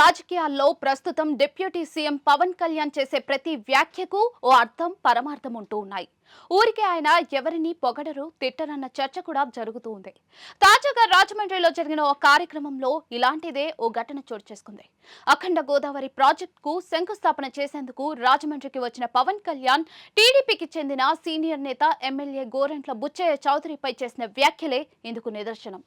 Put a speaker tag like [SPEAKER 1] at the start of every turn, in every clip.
[SPEAKER 1] రాజకీయాల్లో ప్రస్తుతం deputy CM Pawan Kalyan చేసే ప్రతి వ్యాఖ్యకు ఓ అర్థం పరమార్థం ఉంటూ ఉన్నాయి. ఊరికే ఆయన ఎవరిని పొగడరు తిట్టరన్న చర్చ కూడా జరుగుతూ ఉంది. తాజాగా రాజమండ్రిలో జరిగిన ఓ కార్యక్రమంలో ఇలాంటిదే ఓ ఘటన చోటు చేసుకుంది. అఖండ గోదావరి ప్రాజెక్టుకు శంకుస్థాపన చేసేందుకు రాజమండ్రికి వచ్చిన పవన్ కళ్యాణ్ టీడీపీకి చెందిన సీనియర్ నేత ఎమ్మెల్యే గోరంట్ల బుచ్చయ్య చౌదరిపై చేసిన వ్యాఖ్యలే ఇందుకు నిదర్శనం.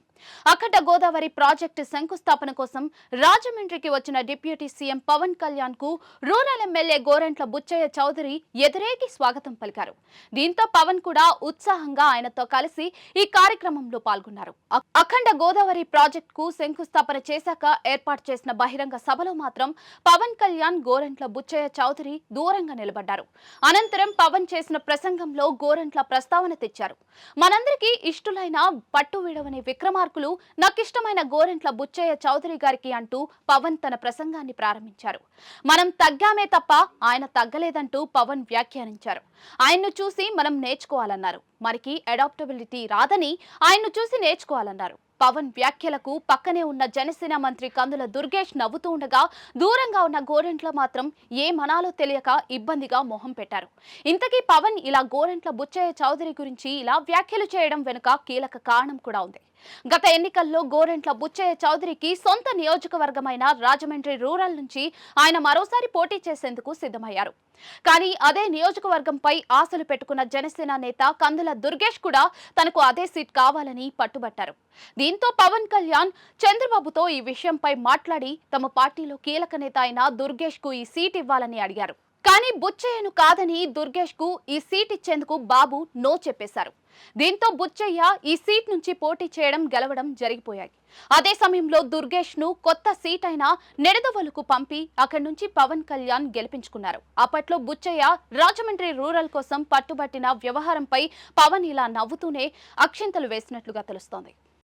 [SPEAKER 1] అఖండ గోదావరి ప్రాజెక్టు శంకుస్థాపన కోసం రాజమండ్రికి వచ్చిన డిప్యూటీ సీఎం పవన్ కళ్యాణ్కు రూరల్ ఎమ్మెల్యే గోరంట్ల బుచ్చయ్య చౌదరి ఎదురేకి స్వాగతం పలికారు. దీంతో పవన్ కూడా ఉత్సాహంగా ఆయనతో కలిసి ఈ కార్యక్రమంలో పాల్గొన్నారు. అఖండ గోదావరి ప్రాజెక్ట్కు శంకుస్థాపన చేశాక ఏర్పాటు చేసిన బహిరంగ సభలో మాత్రం పవన్ కళ్యాణ్ గోరంట్ల బుచ్చయ్య చౌదరి దూరంగా నిలబడ్డారు. అనంతరం పవన్ చేసిన ప్రసంగంలో గోరంట్ల ప్రస్తావన తెచ్చారు. మనందరికీ ఇష్టులైన పట్టు విడవని విక్రమార్కులు నాకిష్టమైన గోరంట్ల బుచ్చయ్య చౌదరి గారికి అంటూ పవన్ తన ప్రసంగాన్ని ప్రారంభించారు. మనం తగ్గామే తప్ప ఆయన తగ్గలేదంటూ పవన్ వ్యాఖ్యానించారు. ఆయన్ను చూసి మనం నేర్చుకోవాలన్నారు. మనకి అడాప్టబిలిటీ రాదని ఆయన్ను చూసి నేర్చుకోవాలన్నారు. పవన్ వ్యాఖ్యలకు పక్కనే ఉన్న జనసేన మంత్రి కందుల దుర్గేష్ నవ్వుతూ ఉండగా దూరంగా ఉన్న గోరెంట్ల మాత్రం ఏమనాలో తెలియక ఇబ్బందిగా మొహం పెట్టారు. ఇంతకీ పవన్ ఇలా గోరెంట్ల బుచ్చయ్య చౌదరి గురించి ఇలా వ్యాఖ్యలు చేయడం వెనుక కీలక కారణం కూడా ఉంది. గత ఎన్నికల్లో గోరెంట్ల బుచ్చయ్య చౌదరికి సొంత నియోజకవర్గమైన రాజమండ్రి రూరల్ నుంచి ఆయన మరోసారి పోటీ చేసేందుకు సిద్ధమయ్యారు. కానీ అదే నియోజకవర్గంపై ఆశలు పెట్టుకున్న జనసేన నేత కందుల దుర్గేష్ కూడా తనకు అదే సీట్ కావాలని పట్టుబట్టారు. దీంతో పవన్ కళ్యాణ్ చంద్రబాబుతో ఈ విషయంపై మాట్లాడి తమ పార్టీలో కీలక నేత అయిన దుర్గేష్కు ఈ సీట్ ఇవ్వాలని అడిగారు. కానీ బుచ్చయ్యను కాదని దుర్గేష్కు ఈ సీట్ ఇచ్చేందుకు బాబు నో చెప్పేశారు. దీంతో బుచ్చయ్య ఈ సీట్ నుంచి పోటీ చేయడం గెలవడం జరిగిపోయాయి. అదే సమయంలో దుర్గేష్ను కొత్త సీట్ అయిన నెడదవలకు పంపి అక్కడి నుంచి పవన్ కళ్యాణ్ గెలిపించుకున్నారు. అప్పట్లో బుచ్చయ్య రాజమండ్రి రూరల్ కోసం పట్టుబట్టిన వ్యవహారంపై పవన్ ఇలా నవ్వుతూనే అక్షింతలు వేసినట్లుగా తెలుస్తోంది.